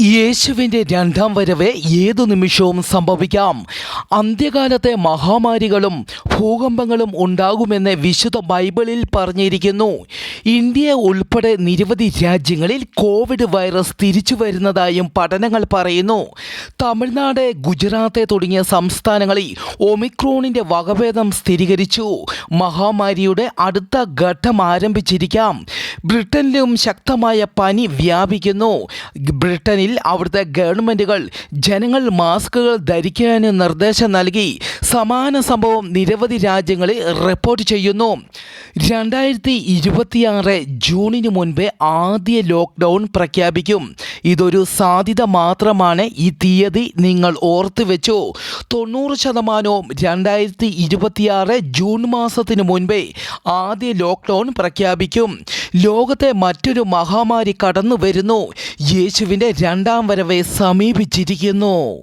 യേശുവിന്റെ രണ്ടാം വരവ് ഏതു നിമിഷവും സംഭവിക്കാം. അന്ത്യകാലത്തെ മഹാമാരികളും ഭൂകമ്പങ്ങളും ഉണ്ടാകുമെന്ന് വിശുദ്ധ ബൈബിളിൽ പറഞ്ഞിരിക്കുന്നു. ഇന്ത്യ ഉൾപ്പെടെ നിരവധി രാജ്യങ്ങളിൽ കോവിഡ് വൈറസ് തിരിച്ചു വരുന്നതായും പഠനങ്ങൾ പറയുന്നു. തമിഴ്നാട് ഗുജറാത്ത് തുടങ്ങിയ സംസ്ഥാനങ്ങളിൽ ഒമിക്രോണിന്റെ വകഭേദം സ്ഥിരീകരിച്ചു. മഹാമാരിയുടെ അടുത്ത ഘട്ടം ആരംഭിച്ചിരിക്കാം. ബ്രിട്ടനിലും ശക്തമായ പനി വ്യാപിക്കുന്നു. ബ്രിട്ടനിൽ അവിടുത്തെ ഗവൺമെന്റുകൾ ജനങ്ങൾ മാസ്കുകൾ ധരിക്കാൻ നിർദ്ദേശം നൽകി. സമാന സംഭവം നിരവധി രാജ്യങ്ങളിൽ റിപ്പോർട്ട് ചെയ്യുന്നു. രണ്ടായിരത്തി ഇരുപത്തിയാറ് ജൂണിന് മുൻപേ ആദ്യ ലോക്ക്ഡൗൺ പ്രഖ്യാപിക്കും. ഇതൊരു സാധ്യത മാത്രമാണ് ഈ തീയതി നിങ്ങൾ ഓർത്തു വെച്ചു. തൊണ്ണൂറ് ശതമാനവും രണ്ടായിരത്തി ഇരുപത്തിയാറ് ജൂൺ മാസത്തിന് മുൻപേ ആദ്യ ലോക്ക്ഡൗൺ പ്രഖ്യാപിക്കും. ലോകത്തെ മറ്റൊരു മഹാമാരി കടന്നു വരുന്നു യേശുവിന്റെ രണ്ടാം വരവെ സമീപിച്ചിരിക്കുന്നു.